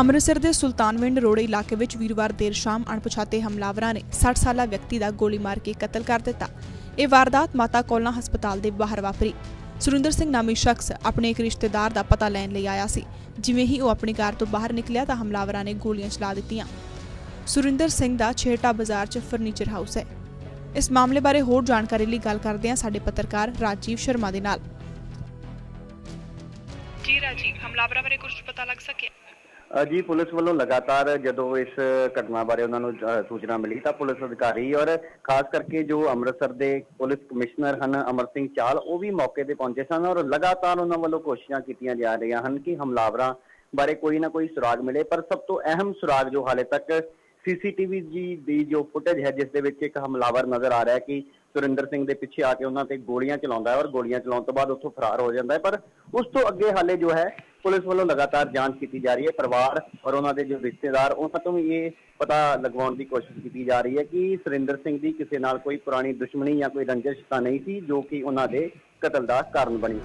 ਅੰਮ੍ਰਿਤਸਰ ਦੇ ਸੁਲਤਾਨਵਿੰਡ ਰੋਡ ਇਲਾਕੇ ਵਿੱਚ ਵੀਰਵਾਰ ਦੇਰ ਸ਼ਾਮ ਅਣਪਛਾਤੇ ਹਮਲਾਵਰਾਂ ਨੇ 60 ਸਾਲਾ ਵਿਅਕਤੀ ਦਾ ਗੋਲੀ ਮਾਰ ਕੇ ਕਤਲ ਕਰ ਦਿੱਤਾ। ਇਹ ਵਾਰਦਾਤ ਮਾਤਾ ਕੋਲਨਾ ਹਸਪਤਾਲ ਦੇ ਬਾਹਰ ਵਾਪਰੀ। ਸੁਰਿੰਦਰ ਸਿੰਘ ਨਾਮੀ ਸ਼ਖਸ ਆਪਣੇ ਇੱਕ ਰਿਸ਼ਤੇਦਾਰ ਦਾ ਪਤਾ ਲੈਣ ਲਈ ਆਇਆ ਸੀ। ਜਿਵੇਂ ਹੀ ਉਹ ਆਪਣੀ ਕਾਰ ਤੋਂ ਬਾਹਰ ਨਿਕਲਿਆ ਤਾਂ ਹਮਲਾਵਰਾਂ ਨੇ ਗੋਲੀਆਂ ਚਲਾ ਦਿੱਤੀਆਂ। ਸੁਰਿੰਦਰ ਸਿੰਘ ਦਾ ਛੇਟਾ ਬਾਜ਼ਾਰ 'ਚ ਫਰਨੀਚਰ ਹਾਊਸ ਹੈ। ਇਸ ਮਾਮਲੇ ਬਾਰੇ ਹੋਰ ਜਾਣਕਾਰੀ ਲਈ ਗੱਲ ਕਰਦੇ ਹਾਂ ਸਾਡੇ ਪੱਤਰਕਾਰ ਰਾਜੀਵ ਸ਼ਰਮਾ ਦੇ ਨਾਲ। ਜੀ ਰਾਜੀਵ, ਹਮਲਾਵਰਾਂ ਬਾਰੇ ਕੁਝ ਪਤਾ ਲੱਗ ਸਕਿਆ? ਜੀ, ਪੁਲਿਸ ਵੱਲੋਂ ਲਗਾਤਾਰ ਜਦੋਂ ਇਸ ਘਟਨਾ ਬਾਰੇ ਉਹਨਾਂ ਨੂੰ ਸੂਚਨਾ ਮਿਲੀ ਤਾਂ ਪੁਲਿਸ ਅਧਿਕਾਰੀ ਔਰ ਖਾਸ ਕਰਕੇ ਜੋ ਅੰਮ੍ਰਿਤਸਰ ਦੇ ਪੁਲਿਸ ਕਮਿਸ਼ਨਰ ਹਨ, ਅਮਰ ਸਿੰਘ ਚਾਲ, ਉਹ ਵੀ ਮੌਕੇ ਤੇ ਪਹੁੰਚੇ ਸਨ ਔਰ ਲਗਾਤਾਰ ਉਹਨਾਂ ਵੱਲੋਂ ਕੋਸ਼ਿਸ਼ਾਂ ਕੀਤੀਆਂ ਜਾ ਰਹੀਆਂ ਹਨ ਕਿ ਹਮਲਾਵਰਾਂ ਬਾਰੇ ਕੋਈ ਨਾ ਕੋਈ ਸੁਰਾਗ ਮਿਲੇ। ਪਰ ਸਭ ਤੋਂ ਅਹਿਮ ਸੁਰਾਗ ਜੋ ਹਾਲੇ ਤੱਕ ਸੀਸੀਟੀਵੀ ਜੀ, ਦੀ ਜੋ ਫੁਟੇਜ ਹੈ, ਜਿਸ ਦੇ ਵਿੱਚ ਇੱਕ ਹਮਲਾਵਰ ਨਜ਼ਰ ਆ ਰਿਹਾ ਹੈ ਕਿ ਸੁਰਿੰਦਰ ਸਿੰਘ ਦੇ ਪਿੱਛੇ ਆ ਕੇ ਉਹਨਾਂ ਤੇ ਗੋਲੀਆਂ ਚਲਾਉਂਦਾ ਹੈ ਔਰ ਗੋਲੀਆਂ ਚਲਾਉਣ ਤੋਂ ਬਾਅਦ ਉੱਥੋਂ ਫਰਾਰ ਹੋ ਜਾਂਦਾ ਹੈ। ਪਰ ਉਸ ਤੋਂ ਅੱਗੇ ਹਾਲੇ ਜੋ ਹੈ ਪੁਲਿਸ ਵੱਲੋਂ ਲਗਾਤਾਰ ਜਾਂਚ ਕੀਤੀ ਜਾ ਰਹੀ ਹੈ, ਪਰਿਵਾਰ ਔਰ ਉਹਨਾਂ ਦੇ ਜੋ ਰਿਸ਼ਤੇਦਾਰ ਉਹਨਾਂ ਤੋਂ ਵੀ ਇਹ ਪਤਾ ਲਗਵਾਉਣ ਦੀ ਕੋਸ਼ਿਸ਼ ਕੀਤੀ ਜਾ ਰਹੀ ਹੈ ਕਿ ਸੁਰਿੰਦਰ ਸਿੰਘ ਦੀ ਕਿਸੇ ਨਾਲ ਕੋਈ ਪੁਰਾਣੀ ਦੁਸ਼ਮਣੀ ਜਾਂ ਕੋਈ ਰੰਜਿਸ਼ ਤਾਂ ਨਹੀਂ ਸੀ ਜੋ ਕਿ ਉਹਨਾਂ ਦੇ ਕਤਲ ਦਾ ਕਾਰਨ ਬਣੀ